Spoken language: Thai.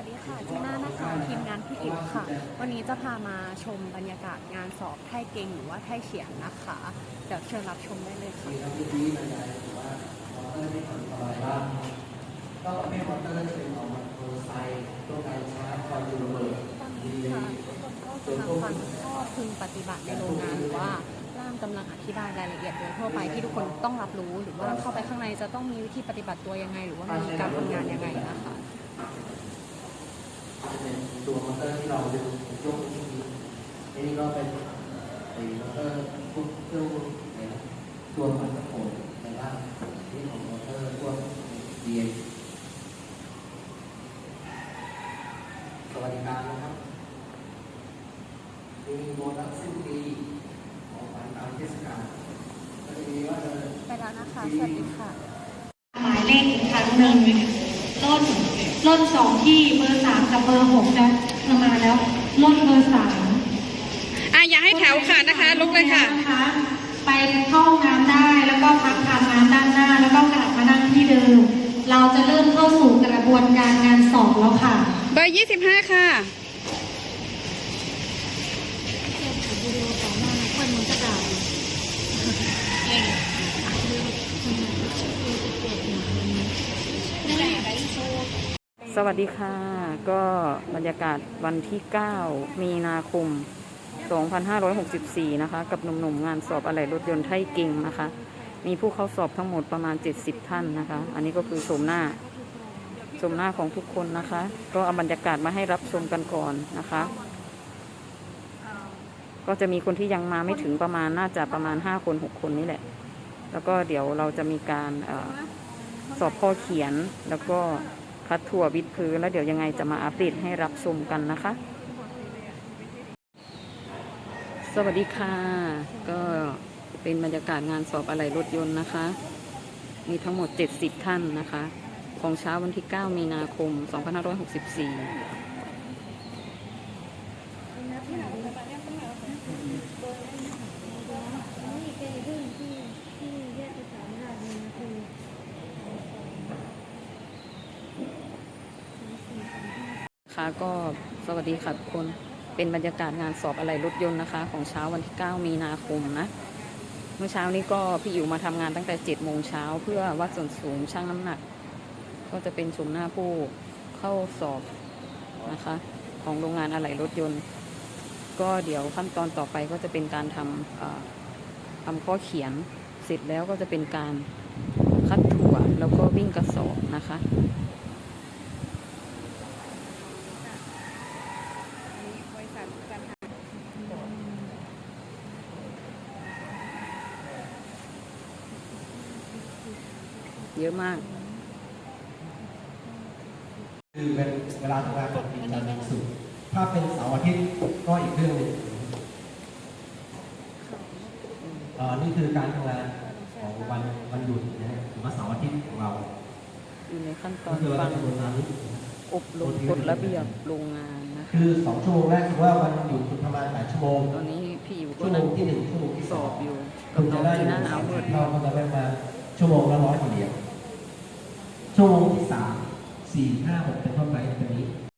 วัสดีค่ะจีน่านะคะทีมงานพี่อิ๋วค่ะ วันนี้จะพามาชมบรรยากาศงานสอบไทยเก่งหรือว่าไทยเฉียงนะคะเดี๋ยวเชิญรับชมได้เลยค่ะมีทั้งที่บรรยายหรือว่ามอเตอร์ที่ทำอะไรบ้างก็ประเภทมอเตอร์จะเป็นของมอเตอร์ไซค์ตัวการชาร์จคอยดูเบิดตอนนี้ค่ะทุกคนก็จะทำฟังข้อพึงปฏิบัติในโรงงานหรือว่าล่ามกำลังอธิบายรายละเอียดโดยทั่วไปที่ทุกคนต้องรับรู้ หรือว่าเข้าไปข้างในจะต้องมีวิธีปฏิบัติตัวยังไง หรือว่ามีการทำงานยังไงนะคะ เป็นตัวมอเตอร์ที่เราดึงยกที่นี้นี่ก็เป็นไอ้มอเตอร์ทุกเครื่องไหนนะตัวคอนโทรลในบ้านนี่ของมอเตอร์พวกเดียนสวัสดิการนะครับมีโบนัสสิ้นปีของขวัญตามเทศกาลก็จะมีว่าจะไปแล้วนะคะ สวัสดีค่ะ หมายเลขอีกครั้งหนึ่งร่น ร่นสองที่เบอร์สามกับเบอร์หกจะมาแล้วร่นเบอร์สามอะอย่าให้แถวขาดนะคะ ลุกเลยค่ะนไปเข้าห้องน้ำได้แล้วก็พักทานน้ำด้านหน้า แล้วก็กลับมานั่งที่เดิม เราจะเริ่มเข้าสู่กระบวนการงานสอบแล้วค่ะ เบอร์25ค่ะ สวัสดีค่ะ ก็บรรยากาศวันที่ 9 มีนาคม 2564 นะคะ กับหนุ่มๆงานสอบอะไหล่รถยนต์ไทยเก่งนะคะ มีผู้เข้าสอบทั้งหมดประมาณ 70 ท่านนะคะ อันนี้ก็คือชมหน้าชมหน้าของทุกคนนะคะ ก็เอาบรรยากาศมาให้รับชมกันก่อนนะคะ ก็จะมีคนที่ยังมาไม่ถึงประมาณน่าจะประมาณ 5 คน 6 คนนี่แหละ แล้วก็เดี๋ยวเราจะมีการอสอบข้อเขียนแล้วก็ พัดถั่ววิดพื้นแล้วเดี๋ยวยังไงจะมาอัปเดตให้รับชมกันนะคะ สวัสดีค่ะ ก็เป็นบรรยากาศงานสอบอะไหล่รถยนต์นะคะ มีทั้งหมด 70 ท่านนะคะ ของเช้าวันที่ 9 มีนาคม 2564 ก็สวัสดีค่ะทุกคนเป็นบรรยากาศงานสอบอะไหล่รถยนต์นะคะ ของเช้าวันที่ 9 มีนาคมนะ เมื่อเช้านี้ก็พี่อิ๋วมาทำงานตั้งแต่7โมงเช้าเพื่อวัดส่วนสูงชั่งน้ำหนัก ก็จะเป็นชมหน้าผู้เข้าสอบนะคะ ของโรงงานอะไหล่รถยนต์ ก็เดี๋ยวขั้นตอนต่อไปก็จะเป็นการทำทำข้อเขียนเสร็จแล้วก็จะเป็นการคัดถั่วแล้วก็วิ่งกระสอบนะคะ เยอะมาก คือเป็นเวลาทำงานของทีมจันทร์ถึงศุกร์ถ้าเป็นเสาร์อาทิตย์ก็อีกเรื่องหนึ่งเอ่อนี่คือการทำงานของวันวันหยุดนะฮะหรือว่าเสาร์อาทิตย์ของเราอยู่ในขั้นตก็อนคือเราฟังจะทำงานนี้ อบรมกฎระเบียบโรงงานนะคะคือสองชั่วโมงแรกคือว่าวันหยุดคุณทำงานแปดชั่วโมงตอนนี้พี่อยู่ก็ชั่วโมนั่งงที่หนึ่งชั่วโมงที่ สี่ห้า